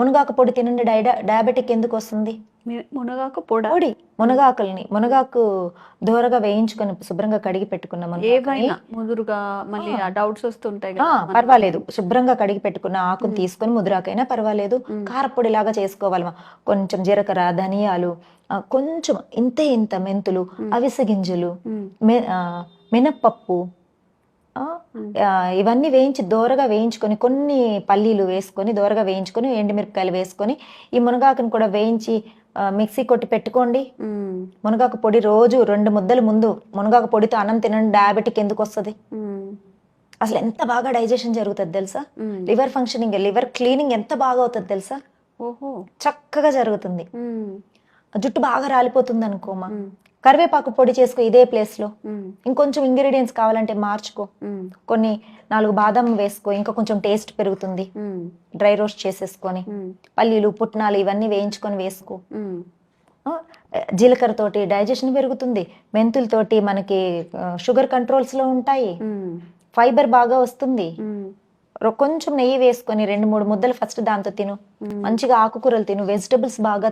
మునగాకు పొడి తినండి. డైడా డయాబెటిక్ ఎందుకు వస్తుంది? మునగాకు పొడ. పొడి. మునగాకుల్ని మునగాకు దూరగా వేయించుకొని శుభ్రంగా కడిగి పెట్టుకున్న ఏవైనా ముదురుగా మళ్ళీ డౌట్స్ వస్తుంటాయి. పర్వాలేదు. శుభ్రంగా కడిగి పెట్టుకున్న ఆకుని తీసుకొని ముద్రాకైనా పర్వాలేదు. కారపొడి లాగా చేసుకోవాలి. కొంచెం జీలకర్ర ధనియాలు కొంచెం ఇంతే ఇంత మెంతులు. అవిసె గింజలు మినప్పప్పు ఇవన్నీ వేయించి దోరగా వేయించుకొని కొన్ని పల్లీలు వేసుకొని దోరగా వేయించుకొని ఎండుమిరపకాయలు వేసుకొని ఈ మునగాకుని కూడా వేయించి మిక్సీ కొట్టి పెట్టుకోండి. మునగాకు పొడి రోజు రెండు ముద్దల ముందు మునగాకు పొడితో అన్నం తినండి డయాబెటిక్ ఎందుకు వస్తుంది? అసలు ఎంత బాగా డైజెషన్ జరుగుతుంది తెలుసా. లివర్ ఫంక్షనింగ్ లివర్ క్లీనింగ్ ఎంత బాగా అవుతుంది తెలుసా? ఓహో. చక్కగా జరుగుతుంది. జుట్టు బాగా రాలిపోతుంది అనుకోమా? కరివేపాకు పొడి చేసుకో ఇదే ప్లేస్లో. ఇంకొంచెం ఇంగ్రీడియంట్స్ కావాలంటే మార్చుకో. కొన్ని నాలుగు బాదం వేసుకో ఇంకా కొంచెం టేస్ట్ పెరుగుతుంది. డ్రై రోస్ట్ చేసేసుకొని పల్లీలు పుట్నాలు ఇవన్నీ వేయించుకొని వేసుకో. జీలకర్ర తోటి డైజెషన్ పెరుగుతుంది. మెంతులతోటి మనకి షుగర్ కంట్రోల్స్లో ఉంటాయి. ఫైబర్ బాగా వస్తుంది. కొంచెం నెయ్యి వేసుకొని రెండు మూడు ముద్దలు ఫస్ట్ దాంతో తిను. మంచిగా ఆకుకూరలు తిను. వెజిటబుల్స్ బాగా